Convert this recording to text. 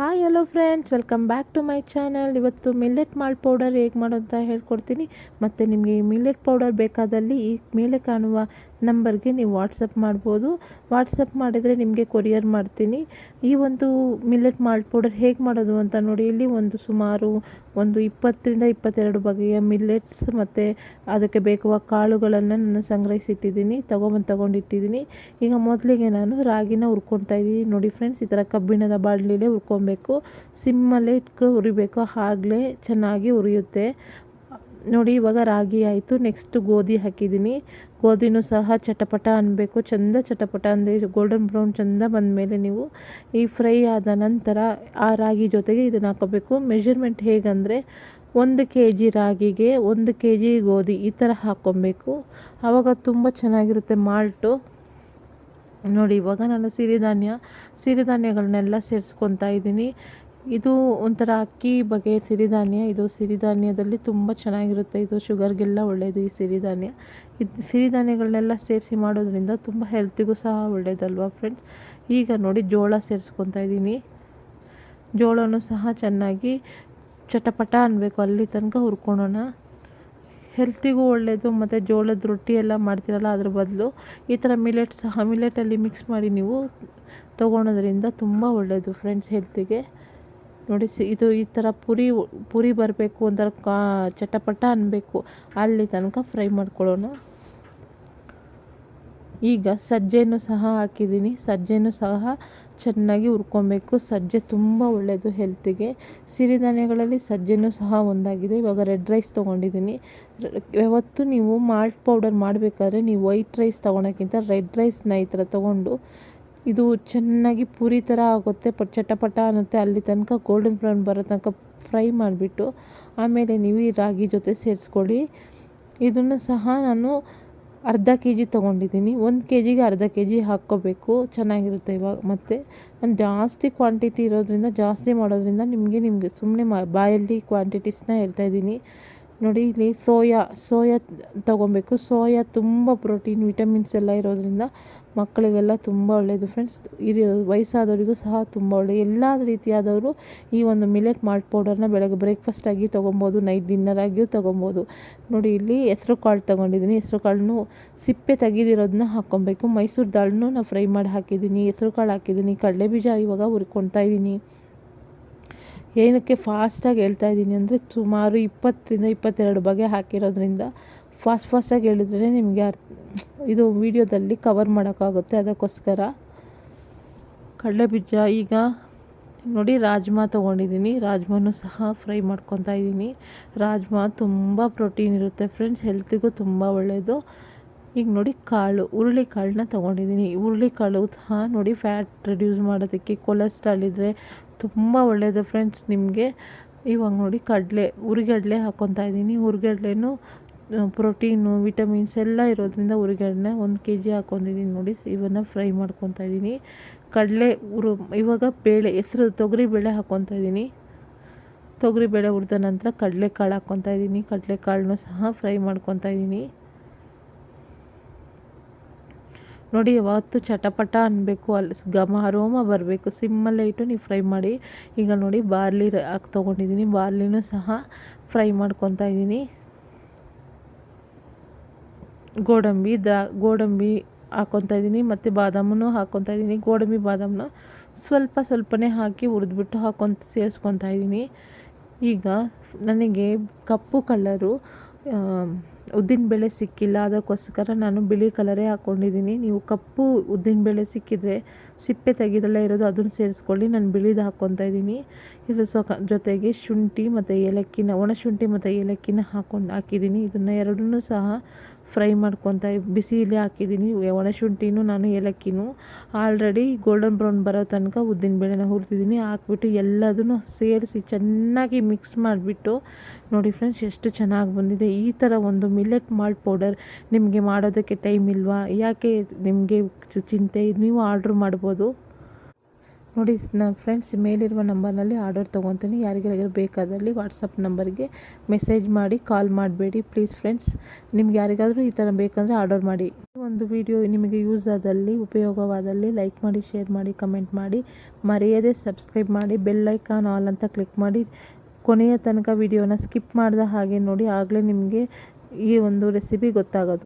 Hi hello friends welcome back to my channel ಇವತ್ತು millet malt powder ಹೇಗೆ ಮಾಡೋದು ಅಂತ ಹೇಳ್ಕೊಡ್ತೀನಿ. ಮತ್ತು ನಿಮಗೆ ಈ ಮಿಲ್ಲೆಟ್ ಪೌಡರ್ ಬೇಕಾದಲ್ಲಿ ಈ ಮೇಲೆ ಕಾಣುವ ನಂಬರ್ಗೆ ನೀವು ವಾಟ್ಸಪ್ ಮಾಡ್ಬೋದು. ವಾಟ್ಸಪ್ ಮಾಡಿದರೆ ನಿಮಗೆ ಕೊರಿಯರ್ ಮಾಡ್ತೀನಿ. ಈ ಒಂದು ಮಿಲ್ಲೆಟ್ ಮಾಲ್ಟ್ ಪೌಡರ್ ಹೇಗೆ ಮಾಡೋದು ಅಂತ ನೋಡಿ, ಇಲ್ಲಿ ಒಂದು ಸುಮಾರು ಒಂದು ಇಪ್ಪತ್ತರಿಂದ ಇಪ್ಪತ್ತೆರಡು ಬಗೆಯ ಮಿಲ್ಲೆಟ್ಸ್ ಮತ್ತು ಅದಕ್ಕೆ ಬೇಕುವ ಕಾಳುಗಳನ್ನು ನಾನು ಸಂಗ್ರಹಿಸಿಟ್ಟಿದ್ದೀನಿ, ತೊಗೊಂಬಂದು ತೊಗೊಂಡಿಟ್ಟಿದ್ದೀನಿ. ಈಗ ಮೊದಲಿಗೆ ನಾನು ರಾಗಿನ ಹುರ್ಕೊಳ್ತಾ ಇದ್ದೀನಿ. ನೋಡಿ ಫ್ರೆಂಡ್ಸ್, ಈ ಥರ ಕಬ್ಬಿಣದ ಬಾಣಲಿಲೇ ಹುರ್ಕೊಬೇಕು. ಸಿಮ್ಮಲ್ಲೇ ಇಟ್ಕೊ ಹುರಿಬೇಕು. ಆಗಲೇ ಚೆನ್ನಾಗಿ ಹುರಿಯುತ್ತೆ. ನೋಡಿ, ಇವಾಗ ರಾಗಿ ಆಯಿತು. ನೆಕ್ಸ್ಟ್ ಗೋಧಿ ಹಾಕಿದ್ದೀನಿ. ಗೋಧಿನೂ ಸಹ ಚಟಪಟ ಅನ್ನಬೇಕು ಚಂದ ಚಟಪಟ ಅಂದರೆ ಗೋಲ್ಡನ್ ಬ್ರೌನ್ ಚಂದ ಮೇಲೆ ನೀವು ಈ ಫ್ರೈ ಆದ ನಂತರ ಆ ರಾಗಿ ಜೊತೆಗೆ ಇದನ್ನು ಹಾಕೋಬೇಕು ಮೆಷರ್ಮೆಂಟ್ ಹೇಗಂದರೆ ಒಂದು ಕೆ ಜಿ ರಾಗಿಗೆ ಒಂದು ಕೆ ಜಿ ಗೋಧಿ ಈ ಥರ ಹಾಕ್ಕೊಬೇಕು. ಆವಾಗ ತುಂಬ ಚೆನ್ನಾಗಿರುತ್ತೆ ಮಾಲ್ಟು. ನೋಡಿ, ಇವಾಗ ನಾನು ಸಿರಿಧಾನ್ಯ, ಸಿರಿಧಾನ್ಯಗಳನ್ನೆಲ್ಲ ಸೇರಿಸ್ಕೊತಾ ಇದ್ದೀನಿ. ಇದು ಒಂಥರ ಅಕ್ಕಿ ಬಗೆ ಸಿರಿಧಾನ್ಯ. ಇದು ಸಿರಿಧಾನ್ಯದಲ್ಲಿ ತುಂಬ ಚೆನ್ನಾಗಿರುತ್ತೆ. ಇದು ಶುಗರ್ಗೆಲ್ಲ ಒಳ್ಳೆಯದು ಈ ಸಿರಿಧಾನ್ಯ. ಇದು ಸಿರಿಧಾನ್ಯಗಳನ್ನೆಲ್ಲ ಸೇರಿಸಿ ಮಾಡೋದ್ರಿಂದ ತುಂಬ ಹೆಲ್ತಿಗೂ ಸಹ ಒಳ್ಳೆಯದಲ್ವಾ ಫ್ರೆಂಡ್ಸ್ ಈಗ ನೋಡಿ ಜೋಳ ಸೇರಿಸ್ಕೊತಾ ಇದ್ದೀನಿ. ಜೋಳನೂ ಸಹ ಚೆನ್ನಾಗಿ ಚಟಪಟ ಅನ್ನಬೇಕು ಅಲ್ಲಿ ತನಕ ಹುರ್ಕೊಳೋಣ. ಹೆಲ್ತಿಗೂ ಒಳ್ಳೆಯದು ಮತ್ತು ಜೋಳದ ರೊಟ್ಟಿ ಎಲ್ಲ ಮಾಡ್ತೀರಲ್ಲ ಅದ್ರ ಬದಲು ಈ ಥರ ಮಿಲೆಟ್ ಸಹ ಮಿಲೆಟಲ್ಲಿ ಮಿಕ್ಸ್ ಮಾಡಿ ನೀವು ತೊಗೊಳೋದ್ರಿಂದ ತುಂಬ ಒಳ್ಳೆಯದು ಫ್ರೆಂಡ್ಸ್ ಹೆಲ್ತಿಗೆ ನೋಡಿ ಇದು ಈ ಥರ ಪುರಿ ಪುರಿ ಬರಬೇಕು ಒಂಥರ ಕಾ, ಚಟಪಟ ಅನ್ನಬೇಕು ಅಲ್ಲಿ ತನಕ ಫ್ರೈ ಮಾಡ್ಕೊಳ್ಳೋಣ. ಈಗ ಸಜ್ಜೆಯನ್ನು ಸಹ ಹಾಕಿದ್ದೀನಿ. ಸಜ್ಜೆನೂ ಸಹ ಚೆನ್ನಾಗಿ ಹುರ್ಕೊಬೇಕು. ಸಜ್ಜೆ ತುಂಬ ಒಳ್ಳೆಯದು ಹೆಲ್ತಿಗೆ. ಸಿರಿಧಾನ್ಯಗಳಲ್ಲಿ ಸಜ್ಜೆನೂ ಸಹ ಒಂದಾಗಿದೆ. ಇವಾಗ ರೆಡ್ ರೈಸ್ ತೊಗೊಂಡಿದ್ದೀನಿ. ಯಾವತ್ತು ನೀವು ಮಾಲ್ಟ್ ಪೌಡರ್ ಮಾಡಬೇಕಾದ್ರೆ ನೀವು ವೈಟ್ ರೈಸ್ ತೊಗೊಳಕ್ಕಿಂತ ರೆಡ್ ರೈಸ್ನ ಈ ಥರ ತೊಗೊಂಡು ಇದು ಚೆನ್ನಾಗಿ ಪೂರಿ ಥರ ಆಗುತ್ತೆ, ಪಟ್ ಚಟಪಟ ಅನ್ನುತ್ತೆ. ಅಲ್ಲಿ ತನಕ ಗೋಲ್ಡನ್ ಬ್ರೌನ್ ಬರೋ ತನಕ ಫ್ರೈ ಮಾಡಿಬಿಟ್ಟು, ಆಮೇಲೆ ನೀವು ಈ ರಾಗಿ ಜೊತೆ ಸೇರಿಸ್ಕೊಳ್ಳಿ. ಇದನ್ನು ಸಹ ನಾನು ಅರ್ಧ ಕೆ ಜಿ ತೊಗೊಂಡಿದ್ದೀನಿ. ಒಂದು ಕೆ ಜಿಗೆ ಅರ್ಧ ಕೆ ಜಿ ಹಾಕ್ಕೋಬೇಕು. ಚೆನ್ನಾಗಿರುತ್ತೆ ಇವಾಗ. ಮತ್ತು ನಾನು ಜಾಸ್ತಿ ಕ್ವಾಂಟಿಟಿ ಇರೋದ್ರಿಂದ, ಜಾಸ್ತಿ ಮಾಡೋದ್ರಿಂದ ನಿಮಗೆ ನಿಮಗೆ ಸುಮ್ಮನೆ ಮಾ ಬಾಯಲ್ಲಿ ಕ್ವಾಂಟಿಟೀಸ್ನ ಹೇಳ್ತಾಯಿದ್ದೀನಿ ನೋಡಿ ಇಲ್ಲಿ ಸೋಯಾ ಸೋಯಾ ತೊಗೊಬೇಕು ಸೋಯಾ ತುಂಬ ಪ್ರೋಟೀನ್, ವಿಟಮಿನ್ಸ್ ಎಲ್ಲ ಇರೋದ್ರಿಂದ ಮಕ್ಕಳಿಗೆಲ್ಲ ತುಂಬ ಒಳ್ಳೆಯದು ಫ್ರೆಂಡ್ಸ್. ಹಿರಿಯ ವಯಸ್ಸಾದವರಿಗೂ ಸಹ ತುಂಬ ಒಳ್ಳೆಯ ಎಲ್ಲ ರೀತಿಯಾದವರು ಈ ಒಂದು ಮಿಲೆಟ್ ಮಾಲ್ಟ್ ಪೌಡರ್ನ ಬೆಳಗ್ಗೆ ಬ್ರೇಕ್ಫಾಸ್ಟಾಗಿ ತೊಗೊಬೋದು ನೈಟ್ ಡಿನ್ನರ್ ಆಗಿಯೂ ತೊಗೊಬೋದು ನೋಡಿ ಇಲ್ಲಿ ಹೆಸರು ಕಾಳು ತೊಗೊಂಡಿದ್ದೀನಿ. ಹೆಸರು ಕಾಳನ್ನು ಸಿಪ್ಪೆ ತೆಗೆದಿರೋದನ್ನ ಹಾಕ್ಕೊಬೇಕು ಮೈಸೂರು ದಾಳನ್ನು ನಾನು ಫ್ರೈ ಮಾಡಿ ಹಾಕಿದ್ದೀನಿ, ಹೆಸರು ಕಾಳು ಹಾಕಿದ್ದೀನಿ ಕಡಲೆ ಬೀಜ ಇವಾಗ ಹುರ್ಕೊತಾ ಇದ್ದೀನಿ ಏನಕ್ಕೆ ಫಾಸ್ಟಾಗಿ ಹೇಳ್ತಾ ಇದ್ದೀನಿ ಅಂದರೆ ಸುಮಾರು ಇಪ್ಪತ್ತರಿಂದ ಇಪ್ಪತ್ತೆರಡು ಬಗೆ ಹಾಕಿರೋದ್ರಿಂದ ಫಾಸ್ಟ್ ಫಾಸ್ಟಾಗಿ ಹೇಳಿದ್ರೇ ನಿಮಗೆ ಇದು ವೀಡಿಯೋದಲ್ಲಿ ಕವರ್ ಮಾಡೋಕ್ಕಾಗುತ್ತೆ. ಅದಕ್ಕೋಸ್ಕರ ಕಡಲೆ ಬೀಜ, ಈಗ ನೋಡಿ ರಾಜ್ಮಾ ತೊಗೊಂಡಿದ್ದೀನಿ. ರಾಜ್ಮಾನು ಸಹ ಫ್ರೈ ಮಾಡ್ಕೊತಾ ಇದ್ದೀನಿ. ರಾಜ್ಮಾ ತುಂಬ ಪ್ರೋಟೀನ್ ಇರುತ್ತೆ ಫ್ರೆಂಡ್ಸ್, ಹೆಲ್ತಿಗೂ ತುಂಬ ಒಳ್ಳೆಯದು ಈಗ ನೋಡಿ ಕಾಳು ಹುರುಳಿ ಕಾಳನ್ನ ತೊಗೊಂಡಿದ್ದೀನಿ ಹುರುಳಿಕಾಳು ಸಹ ನೋಡಿ ಫ್ಯಾಟ್ ರೆಡ್ಯೂಸ್ ಮಾಡೋದಕ್ಕೆ ಕೊಲೆಸ್ಟ್ರಾಲ್ ಇದ್ದರೆ ತುಂಬ ಒಳ್ಳೆಯದು ಫ್ರೆಂಡ್ಸ್ ನಿಮಗೆ. ಇವಾಗ ನೋಡಿ ಕಡಲೆ, ಹುರಿಗಡಲೆ ಹಾಕ್ಕೊತಾ ಇದ್ದೀನಿ. ಹುರಿಗಡ್ಲೆನೂ ಪ್ರೋಟೀನು ವಿಟಮಿನ್ಸ್ ಎಲ್ಲ ಇರೋದ್ರಿಂದ ಹುರಿಗಡಲೆ ಒಂದು ಕೆ ಜಿ ಹಾಕ್ಕೊಂಡಿದ್ದೀನಿ ನೋಡಿ. ಇವನ್ನು ಫ್ರೈ ಮಾಡ್ಕೊತಾ ಇದ್ದೀನಿ. ಕಡಲೆ ಉರು ಇವಾಗ ಬೇಳೆ, ಹೆಸರು ತೊಗರಿ ಬೇಳೆ ಹಾಕ್ಕೊತಾ ಇದ್ದೀನಿ. ತೊಗರಿ ಬೇಳೆ ಹುರಿದ ನಂತರ ಕಡಲೆಕಾಳು ಹಾಕ್ಕೊತಾ ಇದ್ದೀನಿ. ಕಡಲೆಕಾಳನ್ನೂ ಸಹ ಫ್ರೈ ಮಾಡ್ಕೊತಾ ಇದ್ದೀನಿ. ನೋಡಿ, ಯಾವತ್ತು ಚಟಪಟ ಅನ್ನಬೇಕು ಅಲ್ಲಿ ಘಮ, ಅರೋಮ ಬರಬೇಕು. ಸಿಮ್ಮಲ್ಲೇ ಇಟ್ಟು ನೀವು ಫ್ರೈ ಮಾಡಿ. ಈಗ ನೋಡಿ, ಬಾರ್ಲಿ ಹಾಕಿ ತೊಗೊಂಡಿದ್ದೀನಿ. ಬಾರ್ಲಿನೂ ಸಹ ಫ್ರೈ ಮಾಡ್ಕೊತಾ ಇದ್ದೀನಿ. ಗೋಡಂಬಿ ದ್ರಾ ಗೋಡಂಬಿ ಹಾಕ್ಕೊತಾ ಇದ್ದೀನಿ. ಮತ್ತು ಬಾದಾಮನ್ನು ಹಾಕ್ಕೊತಾ ಇದ್ದೀನಿ. ಗೋಡಂಬಿ ಬಾದಾಮನ್ನ ಸ್ವಲ್ಪ ಸ್ವಲ್ಪನೇ ಹಾಕಿ ಹುರಿದ್ಬಿಟ್ಟು ಹಾಕ್ಕೊತ ಸೇರಿಸ್ಕೊತಾ ಇದ್ದೀನಿ. ಈಗ ನನಗೆ ಕಪ್ಪು ಕಲರು ಉದ್ದಿನಬೇಳೆ ಸಿಕ್ಕಿಲ್ಲ, ಅದಕ್ಕೋಸ್ಕರ ನಾನು ಬಿಳಿ ಕಲರೇ ಹಾಕ್ಕೊಂಡಿದ್ದೀನಿ. ನೀವು ಕಪ್ಪು ಉದ್ದಿನಬೇಳೆ ಸಿಕ್ಕಿದರೆ ಸಿಪ್ಪೆ ತೆಗೆದೆಲ್ಲ ಇರೋದು, ಅದನ್ನು ಸೇರಿಸ್ಕೊಳ್ಳಿ. ನಾನು ಬಿಳಿದು ಹಾಕ್ಕೊತಾ ಇದ್ದೀನಿ. ಇದು ಸೊ ಜೊತೆಗೆ ಶುಂಠಿ ಮತ್ತು ಏಲಕ್ಕಿನ ಒಣಶುಂಠಿ ಮತ್ತು ಏಲಕ್ಕಿನ ಹಾಕ್ಕೊಂಡು ಹಾಕಿದ್ದೀನಿ. ಇದನ್ನು ಎರಡನ್ನೂ ಸಹ ಫ್ರೈ ಮಾಡ್ಕೊತ ಬಿಸಿಲಿ ಹಾಕಿದ್ದೀನಿ. ಒಣಶುಂಠಿನೂ ನಾನು ಏಲಕ್ಕಿನೂ. ಆಲ್ರೆಡಿ ಗೋಲ್ಡನ್ ಬ್ರೌನ್ ಬರೋ ತನಕ ಉದ್ದಿನಬೇಳೆನ ಹುರಿದಿದ್ದೀನಿ. ಹಾಕ್ಬಿಟ್ಟು ಎಲ್ಲದನ್ನು ಸೇರಿಸಿ ಚೆನ್ನಾಗಿ ಮಿಕ್ಸ್ ಮಾಡಿಬಿಟ್ಟು ನೋಡಿ ಫ್ರೆಂಡ್ಸ್, ಎಷ್ಟು ಚೆನ್ನಾಗಿ ಬಂದಿದೆ. ಈ ಥರ ಒಂದು ಮಿಲ್ಲೆಟ್ ಮಾಲ್ಟ್ ಪೌಡರ್ ನಿಮಗೆ ಮಾಡೋದಕ್ಕೆ ಟೈಮ್ ಇಲ್ವಾ? ಯಾಕೆ ನಿಮಗೆ ಚಿಂತೆ? ನೀವು ಆರ್ಡ್ರ್ ಮಾಡ್ಬೋದು. ನೋಡಿ ನನ್ನ ಫ್ರೆಂಡ್ಸ್ ಮೇಲಿರುವ ನಂಬರ್ನಲ್ಲಿ ಆರ್ಡರ್ ತೊಗೊತೀನಿ. ಯಾರಿಗಾರಿಗಾರು ಬೇಕಾದಲ್ಲಿ ವಾಟ್ಸಪ್ ನಂಬರ್ಗೆ ಮೆಸೇಜ್ ಮಾಡಿ, ಕಾಲ್ ಮಾಡಬೇಡಿ. ಪ್ಲೀಸ್ ಫ್ರೆಂಡ್ಸ್, ನಿಮ್ಗೆ ಯಾರಿಗಾದರೂ ಈ ಥರ ಬೇಕಂದರೆ ಆರ್ಡರ್ ಮಾಡಿ. ಒಂದು ವಿಡಿಯೋ ನಿಮಗೆ ಯೂಸ್ ಆದಲ್ಲಿ, ಉಪಯೋಗವಾದಲ್ಲಿ ಲೈಕ್ ಮಾಡಿ, ಶೇರ್ ಮಾಡಿ, ಕಮೆಂಟ್ ಮಾಡಿ. ಮರೆಯದೆ ಸಬ್ಸ್ಕ್ರೈಬ್ ಮಾಡಿ, ಬೆಲ್ ಐಕಾನ್ ಆಲ್ ಅಂತ ಕ್ಲಿಕ್ ಮಾಡಿ. ಕೊನೆಯ ತನಕ ವಿಡಿಯೋನ ಸ್ಕಿಪ್ ಮಾಡಿದ ಹಾಗೆ ನೋಡಿ, ಆಗಲೇ ನಿಮಗೆ ಈ ಒಂದು ರೆಸಿಪಿ ಗೊತ್ತಾಗೋದು.